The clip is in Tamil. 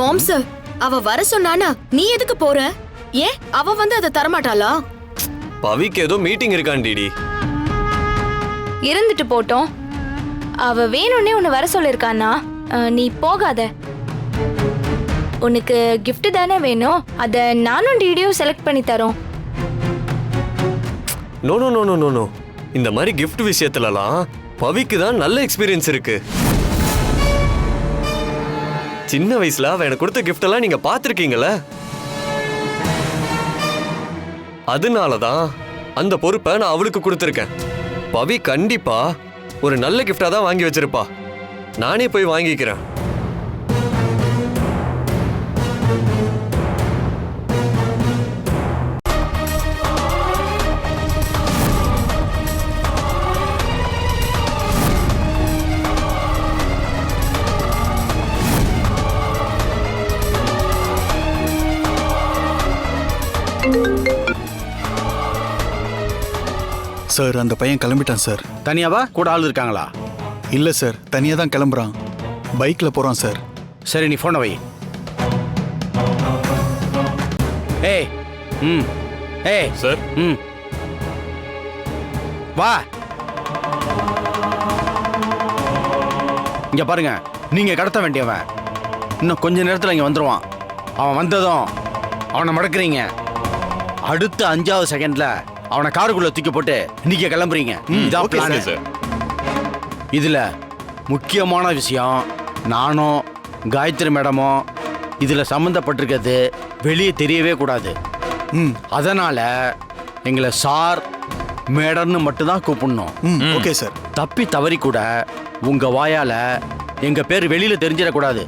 மாம்ஸ் அவ வர சொன்னானா? நீ எதுக்கு போற? ஏன்? அவ வந்து அதை தரமாட்டாளா? பவிக்கு ஏதோ மீட்டிங் இருக்கான் டிடி இருந்துட்டு போட்டோம். அவ வேணும்னே உன்னை வர சொல்லிருக்கானா நீ போகாத. உனக்கு gift தானே வேணும்? அத நானும் டிடியும் செலக்ட் பண்ணி தரோம். No no no no no இந்த மாதிரி gift விஷயத்துலலாம் பவிக்கு தான் நல்ல எக்ஸ்பீரியன்ஸ் இருக்கு. சின்ன வயசுல அவன் எனக்கு கொடுத்த கிஃப்ட் எல்லாம் நீங்க பார்த்துருக்கீங்களே அதனால தான் அந்த பொறுப்பை நான் அவளுக்கு கொடுத்துருக்கேன். பவி கண்டிப்பா ஒரு நல்ல கிஃப்டா தான் வாங்கி வச்சிருப்பா. நானே போய் வாங்கிக்கிறேன். சார் அந்த பையன் கிளம்பிட்டான் சார். தனியாவா? கூட ஆள் இருக்காங்களா? இல்லை சார் தனியாக தான் கிளம்புறான். பைக்கில் போகிறான் சார். சரி நீ போனை வை. ஏய் ம் ஏய் சார். ம். வா. இங்க பாருங்க நீங்க கடத்த வேண்டியவன். இன்னும் கொஞ்ச நேரத்துல இங்க வந்துருவான். அவன் வந்ததும் அவனை மடக்குறீங்க. அடுத்த அஞ்சாவது செகண்ட்ல அவனை காருக்குள்ள தூக்கி போட்டு நீங்க கிளம்புறீங்க. இதான். சார் இதுல முக்கியமான விஷயம் நானும் காயத்ரி மேடமும் இதுல சம்மந்தப்பட்டிருக்கிறது வெளியே தெரியவே கூடாது. ம். அதனால எங்களை சார் மேடம்னு மட்டும்தான் கூப்பிடணும். ம் ஓகே சார் தப்பி தவறி கூட உங்க வாயால எங்க பேர் வெளியில தெரிஞ்சிடக்கூடாது.